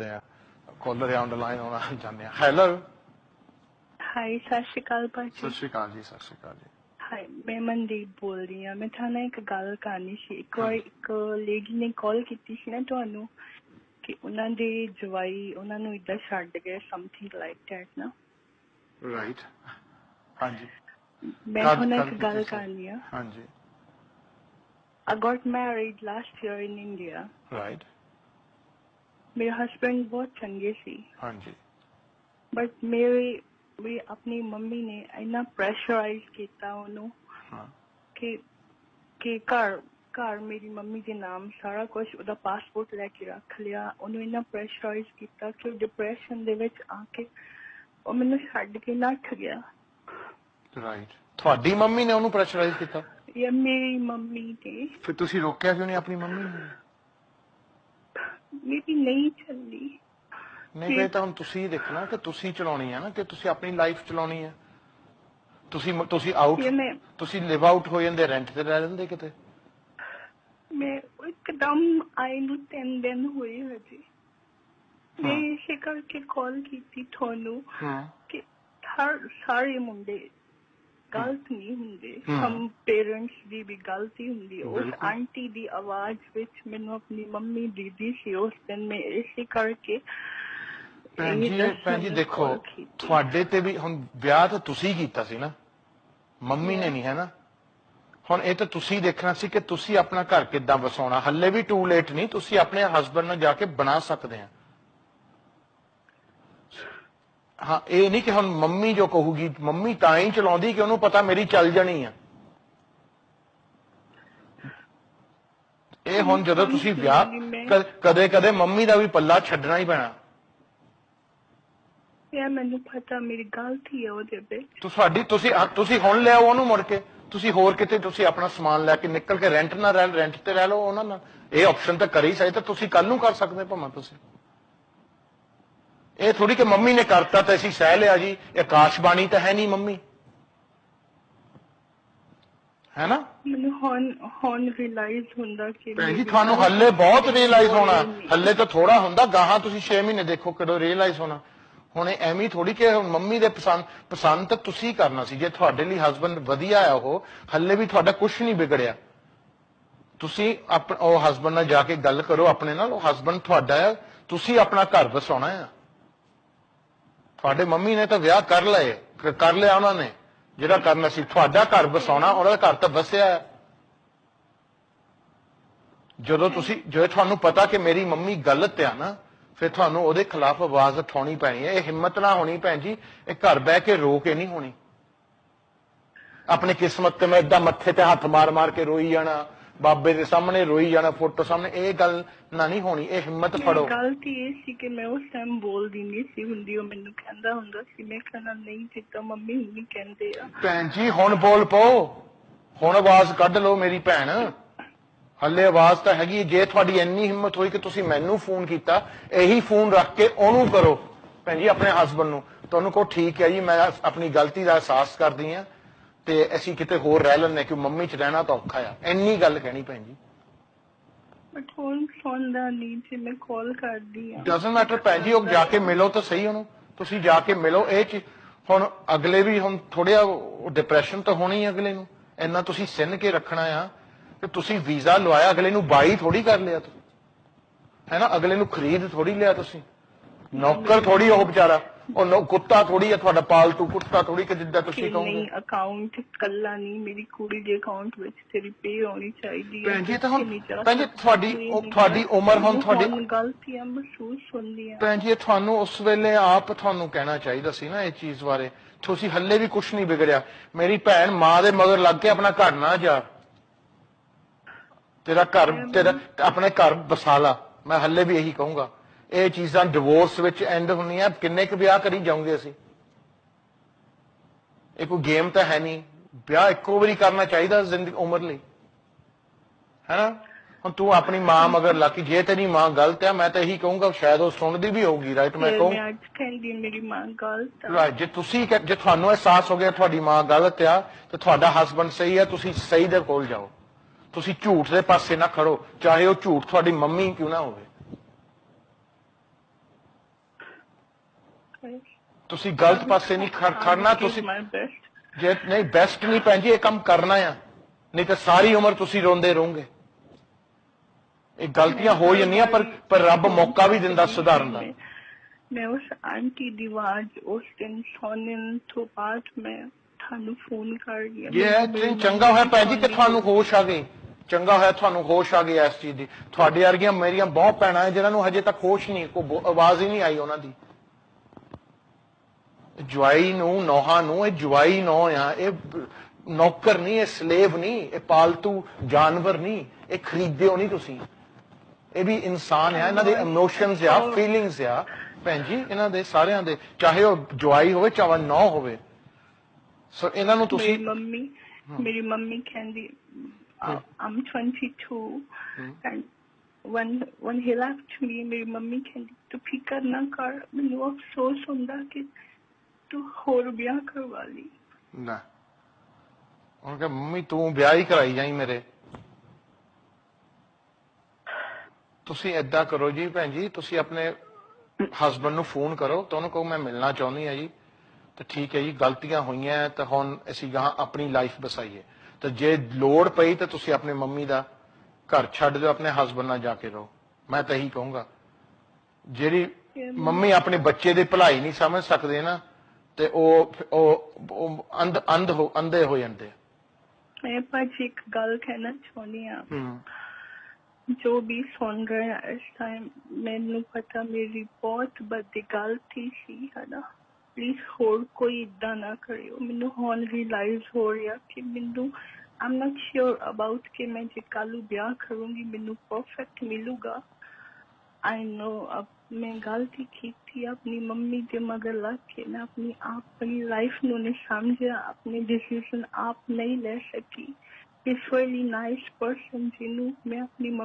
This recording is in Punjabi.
ਕਰਦੇ ਆ। ਕਾਲਰ ਆਨ ਲਾਈਨ ਆਉਣਾ ਚਾਹੁੰਦੇ ਆ ਹੈਲੋ ਹਾਈ ਸਤਿ ਸ਼੍ਰੀ ਅਕਾਲ ਸਤਿ ਭਾਜੀ ਸ਼੍ਰੀ ਅਕਾਲ ਜੀ ਸਤਿ ਸ਼੍ਰੀ ਅਕਾਲ ਜੀ। ਹਾਈ ਮੈਂ ਮਨਦੀਪ ਬੋਲ ਰਹੀ ਹਾਂ। ਮੈਂ ਤੁਹਾਨੂੰ ਇੱਕ ਗੱਲ ਕਰਨੀ ਸੀ। ਇੱਕ ਵਾਰ ਇੱਕ ਲੇਡੀ ਨੇ ਕਾਲ ਕੀਤੀ ਸੀ ਨਾ ਤੁਹਾਨੂੰ ਕਿ ਉਹਨਾਂ ਦੇ ਜਵਾਈ ਉਹਨਾਂ ਨੂੰ ਇੱਦਾਂ ਛੱਡ ਗਏ ਸਮਥਿੰਗ ਲਾਈਕ ਦੈਟ ਨਾ? ਰਾਈਟ ਹਾਂਜੀ। ਮੈਂ ਤੁਹਾਨੂੰ ਇੱਕ ਗੱਲ? ਕਰਨੀ ਆ। ਹਾਂਜੀ। I got married last year in India. Right ਮੇਰੇ ਹਸਬੰਡ ਬਹੁਤ ਚੰਗੇ ਸੀ ਹਾਂਜੀ ਬਟ ਮੇਰੇ ਵੀ ਆਪਣੀ ਮੰਮੀ ਨੇ ਇੰਨਾ ਪ੍ਰੈਸ਼ਰਾਈਜ਼ ਕੀਤਾ ਉਹਨੂੰ ਹਾਂ ਕਿ ਕਿ ਘਰ ਘਰ ਮੇਰੀ ਮੰਮੀ ਦੇ ਨਾਮ ਸਾਰਾ ਕੁਝ ਉਹਦਾ ਪਾਸਪੋਰਟ ਲੈ ਕੇ ਰੱਖ ਲਿਆ ਉਹਨੂੰ ਇੰਨਾ ਪ੍ਰੈਸ਼ਰਾਈਜ਼ ਕੀਤਾ ਕਿ ਡਿਪਰੈਸ਼ਨ ਦੇ ਵਿੱਚ ਆ ਕੇ ਉਹ ਮੈਨੂੰ ਛੱਡ ਕੇ ਨੱਠ ਗਿਆ ਰਾਈਟ ਤੁਹਾਡੀ ਮੰਮੀ ਨੇ ਉਹਨੂੰ ਪ੍ਰੈਸ਼ਰਾਈਜ਼ ਕੀਤਾ ਇਹ ਮੇਰੀ ਮੰਮੀ ਨੇ ਫਿਰ ਤੁਸੀਂ ਰੋਕਿਆ ਕਿਉਂ ਨਹੀਂ ਆਪਣੀ ਮੰਮੀ ਨੂੰ ਮੇਰੀ ਨਹੀਂ ਚੱਲੀ ਨਹੀਂ ਫਿਰ ਤਾਂ ਹੁਣ ਤੁਸੀਂ ਦੇਖਣਾ ਕਿ ਤੁਸੀਂ ਚਲਾਉਣੀ ਹੈ ਨਾ ਕਿ ਤੁਸੀਂ ਆਪਣੀ ਲਾਈਫ ਚਲਾਉਣੀ ਹੈ ਤੁਸੀਂ ਤੁਸੀਂ ਆਊਟ ਮੈਂ ਤੁਸੀਂ ਲਿਵ ਆਊਟ ਹੋ ਜਾਂਦੇ ਰੈਂਟ ਤੇ ਰਹਿ ਜਾਂਦੇ ਕਿਤੇ? ਮੈਂ ਇੱਕਦਮ ਆਈ ਨੂੰ ਤਿੰਨ ਦਿਨ ਹੋਏ ਹਜੇ। ਮੈਂ। ਇਸੇ ਕਰਕੇ ਕਾਲ ਕੀਤੀ ਤੁਹਾਨੂੰ ਹਾਂ। ਕਿ ਹਰ ਸਾਰੇ ਮੁੰਡੇ ਗਲਤ ਨਹੀਂ ਹੁੰਦੇ। ਹਮ। ਪੇਰੈਂਟਸ ਦੀ ਵੀ ਗਲਤੀ ਹੁੰਦੀ ਉਸ। ਆਂਟੀ ਦੀ ਆਵਾਜ਼ ਵਿੱਚ ਮੈਨੂੰ ਆਪਣੀ ਮੰਮੀ ਦੀਦੀ ਸੀ। ਉਸ ਦਿਨ ਮੈਂ ਇਸੇ ਕਰਕੇ ਭੈਣ ਜੀ ਭੈਣ ਦੇਖੋ। ਤੁਹਾਡੇ ਤੇ ਵੀ ਹੁਣ ਵਿਆਹ ਤਾਂ ਤੁਸੀਂ ਕੀਤਾ ਸੀ ਨਾ। ਮੰਮੀ ਨੇ ਨਹੀਂ ਹੈ ਨਾ ਹੁਣ ਇਹ ਤਾਂ ਤੁਸੀਂ ਦੇਖਣਾ ਸੀ ਕਿ ਤੁਸੀਂ ਆਪਣਾ ਘਰ ਕਿੱਦਾਂ ਵਸਾਉਣਾ। ਹੱਲੇ ਵੀ ਟੂ ਲੇਟ ਨਹੀਂ। ਤੁਸੀਂ ਆਪਣੇ ਹਸਬੰਡ ਨਾਲ ਜਾ ਕੇ ਬਣਾ ਸਕਦੇ ਆ। ਹਾਂ ਇਹ ਨਹੀਂ ਕਿ ਹੁਣ ਮੰਮੀ ਜੋ ਕਹੂਗੀ ਮੰਮੀ ਤਾਂ ਹੀ ਚਲਾਉਂਦੀ ਕਿ ਉਹਨੂੰ ਪਤਾ ਮੇਰੀ ਚੱਲ ਜਾਣੀ ਆ। ਇਹ ਹੁਣ ਜਦੋਂ ਤੁਸੀਂ ਵਿਆਹ ਕਦੇ ਕਦੇ ਮੰਮੀ ਦਾ ਵੀ ਪੱਲਾ ਛੱਡਣਾ ਹੀ ਪੈਣਾ। ਇਹ ਮੈਨੂੰ ਪਤਾ ਮੇਰੀ ਗਲਤੀ ਹੈ ਉਹਦੇ ਵਿੱਚ। ਤੁਹਾਡੀ ਤੁਸੀਂ ਤੁਸੀਂ ਹੁਣ ਲਿਆਓ ਉਹਨੂੰ ਮੁੜ ਕੇ। ਤੁਸੀਂ ਹੋਰ ਕਿਤੇ ਤੁਸੀਂ ਆਪਣਾ ਸਮਾਨ ਲੈ ਕੇ ਨਿਕਲ ਕੇ ਰੈਂਟ ਨਾ ਰਹਿ ਰੈਂਟ ਤੇ ਰਹਿ ਲਓ ਉਹਨਾਂ ਨਾਲ। ਇਹ ਆਪਸ਼ਨ ਤਾਂ ਕਰੀ ਤਾਂ ਤੁਸੀਂ ਕੱਲ ਨੂੰ ਕਰ ਸਕਦੇ ਭਾਵੇਂ ਤੁਸੀਂ। ਇਹ ਥੋੜੀ ਕਿ ਮੰਮੀ ਨੇ ਕਰਤਾ ਤਾਂ ਅਸੀਂ ਸਹਿ ਲਿਆ ਜੀ। ਇਹ ਆਕਾਸ਼ਬਾਣੀ ਤਾਂ ਹੈ ਨਹੀਂ ਮੰਮੀ। ਹੈ ਨਾ? ਮੈਨੂੰ ਹੁਣ ਹੁਣ ਰਿਅਲਾਈਜ਼ ਹੁੰਦਾ ਕਿ ਭੈਣ ਜੀ ਤੁਹਾਨੂੰ ਹੱਲੇ ਬਹੁਤ ਰਿਅਲਾਈਜ਼ ਹੋਣਾ। ਹੱਲੇ ਤਾਂ ਥੋੜਾ ਹੁੰਦਾ ਗਾਹਾਂ ਤੁਸੀਂ 6 ਮਹੀਨੇ ਦੇਖੋ ਕਦੋਂ ਰਿਅਲਾਈਜ਼ ਹੋਣਾ। ਹੁਣ ਐਵੇਂ ਥੋੜੀ ਕਿ ਹੁਣ ਮੰਮੀ ਦੇ ਪਸੰਦ ਪਸੰਦ ਤਾਂ ਤੁਸੀਂ ਕਰਨਾ ਸੀ। ਜੇ ਤੁਹਾਡੇ ਲਈ ਹਸਬੰਡ ਵਧੀਆ ਆ ਉਹ ਹੱਲੇ ਵੀ ਤੁਹਾਡਾ ਕੁਝ ਨਹੀਂ ਵਿਗੜਿਆ। ਤੁਸੀਂ ਆਪਣਾ ਉਹ ਹਸਬੰਡ ਨਾਲ ਜਾ ਕੇ ਗੱਲ ਕਰੋ ਆਪਣੇ ਨਾਲ ਉਹ ਹਸਬੰਡ ਤੁਹਾਡਾ ਆ। ਤੁਸੀਂ ਆਪਣਾ ਘਰ ਵਸਾਉਣਾ ਆ। ਤੁਹਾਡੇ ਮੰਮੀ ਨੇ ਤਾਂ ਵਿਆਹ ਕਰ ਲਏ ਕਰ ਲਿਆ ਉਹਨਾਂ ਨੇ। ਜਿਹੜਾ ਕਰਨਾ ਸੀ, ਤੁਹਾਡਾ ਘਰ ਵਸਾਉਣਾ, ਉਹਨਾਂ ਦਾ ਘਰ ਤਾਂ ਵਸਿਆ ਜਦੋਂ ਤੁਸੀਂ ਜੇ ਤੁਹਾਨੂੰ ਪਤਾ ਕਿ ਮੇਰੀ ਮੰਮੀ ਗਲਤ ਆ ਨਾ, ਫਿਰ ਤੁਹਾਨੂੰ ਉਹਦੇ ਖਿਲਾਫ ਆਵਾਜ਼ ਉਠਾਉਣੀ ਪੈਣੀ ਹੈ। ਇਹ ਹਿੰਮਤ ਨਾ ਹੋਣੀ ਭੈਣ ਜੀ, ਇਹ ਘਰ ਬਹਿ ਕੇ ਰੋ ਕੇ ਨਹੀਂ ਹੋਣੀ। ਆਪਣੀ ਕਿਸਮਤ ਤੇ ਮੈਂ ਏਦਾਂ ਮੱਥੇ ਤੇ ਹੱਥ ਮਾਰ ਮਾਰ ਕੇ ਰੋਈ ਜਾਣਾ ਬਾਬੇ ਦੇ ਸਾਹਮਣੇ ਰੋਈ ਜਾਣਾ ਫੋਟੋ ਸਾਹਮਣੇ ਇਹ ਗੱਲ ਨਾ ਨਹੀਂ ਹੋਣੀ ਇਹ ਹਿੰਮਤ ਫੜੋ। ਗਲਤੀ ਇਹ ਸੀ ਕਿ ਮੈਂ ਉਸ ਟਾਈਮ ਬੋਲਦੀ ਨਹੀਂ ਸੀ ਹੁੰਦੀ ਉਹ ਮੈਨੂੰ ਕਹਿੰਦਾ ਹੁੰਦਾ ਸੀ ਮੈਂ ਕਹਿੰਦਾ ਨਹੀਂ ਜਿੱਦਾਂ ਮੰਮੀ ਹੁੰਦੀ ਕਹਿੰਦੇ ਆ। ਭੈਣ ਜੀ ਹੁਣ ਬੋਲ ਪਾਓ। ਹੁਣ ਆਵਾਜ਼ ਕੱਢ ਲਓ ਮੇਰੀ ਭੈਣ। ਹੱਲੇ ਆਵਾਜ਼ ਤਾਂ ਹੈਗੀ। ਜੇ ਤੁਹਾਡੀ ਇੰਨੀ ਹਿੰਮਤ ਹੋਈ ਕਿ ਤੁਸੀਂ ਮੈਨੂੰ ਫੋਨ ਕੀਤਾ ਇਹੀ ਫੋਨ ਰੱਖ ਕੇ ਉਹਨੂੰ ਕਰੋ। ਭੈਣ ਜੀ ਆਪਣੇ ਹਸਬੰਡ ਨੂੰ। ਤੁਹਾਨੂੰ ਕਹੋ ਠੀਕ ਹੈ ਜੀ ਮੈਂ ਆਪਣੀ ਗਲਤੀ ਦਾ ਅਹਿਸਾਸ ਕਰਦੀ ਆ ਤੇ ਅਸੀਂ ਕਿਤੇ ਹੋਰ ਰਹਿ ਲੈਣੇ ਕਿ ਮੰਮੀ ਚ ਰਹਿਣਾ ਤਾਂ ਔਖਾ ਆ। ਇੰਨੀ ਗੱਲ ਕਹਿਣੀ ਭੈਣ ਜੀ। ਬਟ ਹੁਣ ਸੁਣਦਾ ਨਹੀਂ ਜੇ ਮੈਂ ਕਾਲ ਕਰਦੀ ਆ ਡਸਨਟ ਮੈਟਰ ਭੈਣ ਜੀ ਉਹ ਜਾ ਕੇ ਮਿਲੋ ਤਾਂ ਸਹੀ ਉਹਨੂੰ। ਤੁਸੀਂ ਜਾ ਕੇ ਮਿਲੋ ਇਹ ਚ ਹੁਣ ਅਗਲੇ ਵੀ ਹੁਣ ਥੋੜਿਆ ਡਿਪਰੈਸ਼ਨ ਤਾਂ ਹੋਣੀ ਅਗਲੇ ਨੂੰ। ਇੰਨਾ ਤੁਸੀਂ ਸਿੰਨ ਕੇ ਰੱਖਣਾ ਆ ਕਿ ਤੁਸੀਂ ਵੀਜ਼ਾ ਲਵਾਇਆ ਅਗਲੇ ਨੂੰ ਬਾਈ ਥੋੜੀ ਕਰ ਲਿਆ ਤੁਸੀਂ। ਹੈ ਨਾ ਅਗਲੇ ਨੂੰ ਖਰੀਦ ਥੋੜੀ ਲਿਆ ਤੁਸੀਂ। ਨੌਕਰ ਥੋੜੀ ਉਹ ਵਿਚਾਰਾ। ਉਹ ਨੌ- ਕੁੱਤਾ ਥੋੜੀ ਆ ਤੁਹਾਡਾ ਪਾਲਤੂ ਕੁੱਤਾ ਥੋੜੀ ਕਿ ਜਿੱਦਾਂ ਤੁਸੀਂ ਕਹੋਗੇ? ਨਹੀਂ ਅਕਾਊਂਟ ਕੱਲਾ ਨਹੀਂ ਮੇਰੀ ਕੁੜੀ ਦੇ ਅਕਾਊਂਟ ਵਿੱਚ ਤੇਰੀ ਪੇ ਹੋਣੀ ਚਾਹੀਦੀ ਹੈ। ਭੈਣ ਜੀ, ਤਾਂ ਹੁਣ- ਭੈਣ ਜੀ, ਤੁਹਾਡੀ- ਉਹ ਤੁਹਾਡੀ ਉਮਰ ਹੁਣ। ਤੁਹਾਡੀ- ਹੁਣ ਗਲਤੀਆਂ ਮਹਿਸੂਸ ਹੁੰਦੀਆਂ ਭੈਣ ਜੀ ਇਹ ਤੁਹਾਨੂੰ ਉਸ ਵੇਲੇ ਆਪ ਤੁਹਾਨੂੰ ਕਹਿਣਾ ਚਾਹੀਦਾ ਸੀ ਨਾ ਇਹ ਚੀਜ਼ ਬਾਰੇ। ਤੁਸੀਂ ਹੱਲੇ ਵੀ ਕੁਝ ਨਹੀਂ ਵਿਗੜਿਆ। ਮੇਰੀ ਭੈਣ ਮਾਂ ਦੇ ਮਗਰ ਲੱਗ ਕੇ ਆਪਣਾ ਘਰ ਨਾ ਜਾ। ਤੇਰਾ ਘਰ ਤੇਰਾ ਆਪਣੇ ਘਰ ਬਸਾ ਲਾ ਮੈਂ ਹੱਲੇ ਵੀ ਇਹੀ ਕਹੂੰਗਾ। ਇਹ ਚੀਜ਼ਾਂ ਡਿਵੋਰਸ ਵਿੱਚ ਐਂਡ ਹੁੰਦੀਆਂ ਕਿੰਨੇ ਕੁ ਵਿਆਹ ਕਰੀ ਜਾਓਗੇ ਅਸੀਂ? ਇਹ ਕੋਈ ਗੇਮ ਤਾਂ ਹੈ ਨਹੀਂ। ਵਿਆਹ ਇੱਕੋ ਵਾਰੀ ਕਰਨਾ ਚਾਹੀਦਾ ਜ਼ਿੰਦਗੀ ਉਮਰ ਲਈ। ਹੈਨਾ ਹੁਣ ਤੂੰ ਆਪਣੀ ਮਾਂ ਮਗਰ ਲੱਗੀ ਜੇ ਤੇਰੀ ਮਾਂ ਗਲਤ ਹੈ ਮੈਂ ਤਾਂ ਇਹੀ ਕਹੂੰਗਾ ਸ਼ਾਇਦ ਉਹ ਸੁਣਦੀ ਵੀ ਹੋਊਗੀ ਰਾਈਟ ਮੈਂ ਕਹੂੰ? ਮੈਂ ਅੱਜ ਕਹਿੰਦੀ ਮੇਰੀ ਮਾਂ ਗਲਤ ਆ ਰਾਈਟ ਜੇ ਤੁਸੀਂ ਜੇ ਤੁਹਾਨੂੰ ਅਹਿਸਾਸ ਹੋ ਗਿਆ ਤੁਹਾਡੀ ਮਾਂ ਗਲਤ ਆ ਤੇ ਤੁਹਾਡਾ ਹਸਬੰਡ ਸਹੀ ਹੈ ਤੁਸੀਂ ਸਹੀ ਦੇ ਕੋਲ ਜਾਓ। ਤੁਸੀਂ ਝੂਠ ਦੇ ਪਾਸੇ ਨਾ ਖੜੋ। ਚਾਹੇ ਉਹ ਝੂਠ ਤੁਹਾਡੀ ਮੰਮੀ ਕਿਉਂ ਨਾ ਹੋਵੇ ਕਰੇ ਤੁਸੀਂ ਗਲਤ ਪਾਸੇ ਨਹੀਂ ਖੜ- ਖੜਨਾ ਤੁਸੀਂ ਜੇ ਨਹੀਂ ਬੈਸਟ ਨਹੀਂ ਭੈਣ ਜੀ ਇਹ ਕੰਮ ਕਰਨਾ ਆ। ਨਹੀਂ ਤਾਂ ਸਾਰੀ ਉਮਰ ਤੁਸੀਂ ਰੋਂਦੇ ਰਹੋਗੇ। ਇਹ ਗਲਤੀਆਂ ਹੋ ਜਾਂਦੀਆਂ ਪਰ ਪਰ ਰੱਬ ਮੌਕਾ ਵੀ ਦਿੰਦਾ ਸੁਧਾਰਨ ਦਾ। ਮੈਂ ਉਸ ਆਂਟੀ ਦੀ ਆਵਾਜ਼ ਉਸ ਦਿਨ ਸੋਨਨ ਤੋਂ ਬਾਅਦ ਮੈਂ ਤੁਹਾਨੂੰ ਫੋਨ ਕਰ ਲਿਆ ਇਹ ਤੁਸੀਂ ਚੰਗਾ ਹੋਇਆ ਭੈਣ ਜੀ ਕਿ ਤੁਹਾਨੂੰ ਹੋਸ਼ ਆ ਗਈ। ਚੰਗਾ ਹੋਇਆ ਤੁਹਾਨੂੰ ਹੋਸ਼ ਆ ਗਈ ਇਸ ਚੀਜ਼ ਦੀ। ਤੁਹਾਡੇ ਵਰਗੀਆਂ ਮੇਰੀਆਂ ਬਹੁਤ ਭੈਣਾਂ ਹੈ ਜਿਨ੍ਹਾਂ ਨੂੰ ਹਜੇ ਤੱਕ ਹੋਸ਼ ਨਹੀਂ ਕੋਈ ਆਵਾਜ਼ ਹੀ ਨਹੀਂ ਆਈ ਉਹਨਾਂ ਦੀ। ਜਵਾਈ ਨੂੰ ਨੋਹਾਂ ਨੂੰ ਇਹ ਜਵਾਈ ਨੋ ਆ ਇਹ ਨੌਕਰ ਨਹੀਂ ਇਹ ਸਲੇਵ ਨਹੀਂ ਇਹ ਪਾਲਤੂ ਜਾਨਵਰ ਨਹੀਂ ਇਹ ਖਰੀਦਦੇ ਹੋ ਨਹੀਂ ਤੁਸੀਂ। ਇਹ ਵੀ ਇਨਸਾਨ ਆ ਇਹਨਾਂ ਦੇ ਇਮੋਸ਼ਨਸ ਆ ਫੀਲਿੰਗਸ ਆ। ਭੈਣ ਜੀ ਇਹਨਾਂ ਦੇ ਸਾਰਿਆਂ ਦੇ ਚਾਹੇ ਉਹ ਜਵਾਈ ਹੋਵੇ ਚਾਹੇ ਨੌ ਹੋਵੇ। ਸੋ ਇਹਨਾਂ ਨੂੰ ਮੇਰੀ ਤੁਸੀਂ ਮੰਮੀ ਮੇਰੀ ਮੰਮੀ ਕਹਿੰਦੀ I'm 22 and when when he left me ਮੇਰੀ ਮੰਮੀ ਕਹਿੰਦੀ ਤੂੰ ਫਿਕਰ ਨਾ ਕਰ ਮੈਨੂੰ ਅਫਸੋਸ ਹੁੰਦਾ ਕਿ ਤੂੰ ਹੋਰ ਵਿਆਹ ਕਰਵਾ ਲਈ। ਨਾ। ਉਹਨਾਂ ਕਹੇ ਮੰਮੀ ਤੂੰ ਵਿਆਹ ਹੀ ਕਰਾਈ ਜਾਈ ਮੇਰੇ। ਤੁਸੀਂ ਏਦਾਂ ਕਰੋ ਜੀ ਭੈਣ ਜੀ ਤੁਸੀਂ ਆਪਣੇ ਹਸਬੰਡ ਨੂੰ ਫੋਨ ਕਰੋ ਤੇ ਉਹਨੂੰ ਕਹੋ ਮੈਂ ਮਿਲਣਾ ਚਾਹੁੰਦੀ ਹਾਂ ਜੀ। ਤੇ ਠੀਕ ਹੈ ਜੀ ਗਲਤੀਆਂ ਹੋਈਆਂ ਤਾਂ ਹੁਣ ਅਸੀਂ ਗਾਂ ਆਪਣੀ ਲਾਈਫ ਬਸਾਈਏ। ਤੇ ਜੇ ਲੋੜ ਪਈ ਤਾਂ ਤੁਸੀਂ ਆਪਣੇ ਮੰਮੀ ਦਾ ਘਰ ਛੱਡ ਦਿਓ ਆਪਣੇ ਹਸਬੰਡ ਨਾਲ ਜਾ ਕੇ ਰਹੋ। ਮੈਂ ਤਾਂ ਇਹੀ ਕਹੂੰਗਾ। ਜਿਹੜੀ ਮੰਮੀ ਆਪਣੇ ਬੱਚੇ ਦੀ ਭਲਾਈ ਨਹੀਂ ਸਮਝ ਸਕਦੇ ਨਾ ਤੇ ਉਹ ਉਹ ਅੰਧ ਅੰਧ ਹੋ ਅੰਧੇ ਹੋ ਜਾਂਦੇ ਆ। ਮੈਂ ਭਾਜੀ ਇੱਕ ਗੱਲ ਕਹਿਣਾ ਚਾਹੁੰਦੀ ਹੂੰ। ਜੋ ਵੀ ਸੁਣ ਰਹੇ ਆ ਇਸ ਟਾਈਮ ਮੈਨੂੰ ਪਤਾ ਮੇਰੀ ਬਹੁਤ ਵੱਡੀ ਗਲਤੀ ਸੀ ਹਨਾ। ਪਲੀਜ਼ ਹੋਰ ਕੋਈ ਇਦਾਂ ਨਾ ਕਰਿਓ। ਮੈਨੂੰ ਹੁਣ ਰਿਅਲਾਈਜ਼ ਹੋ ਰਿਹਾ ਕਿ ਮੈਨੂੰ ਆਮ ਨਾਟ ਸ਼ੋਰ ਅਬਾਊਟ ਕਿ ਮੈਂ ਜੇ ਕੱਲ੍ਹ ਨੂੰ ਵਿਆਹ ਕਰੂੰਗੀ ਮੈਨੂੰ ਪਰਫੈਕਟ ਮਿਲੂਗਾ। ਆਈ ਨੋ ਮੈਂ ਗਲਤੀ ਕੀਤੀ ਆਪਣੀ ਮੰਮੀ ਦੇ ਮਗਰ ਲੱਗ ਕੇ ਮੈਂ ਆਪਣੀ ਆਪਣੀ ਲਾਈਫ ਨੂੰ ਨਹੀਂ ਸਮਝਿਆ ਆਪਣੇ ਡਿਸੀਜਨ ਆਪ ਨਹੀਂ ਲੈ ਸਕੀ ਇਸ really nice person ਜਿਹਨੂੰ ਮੈਂ ਆਪਣੀ ਮੰਮੀ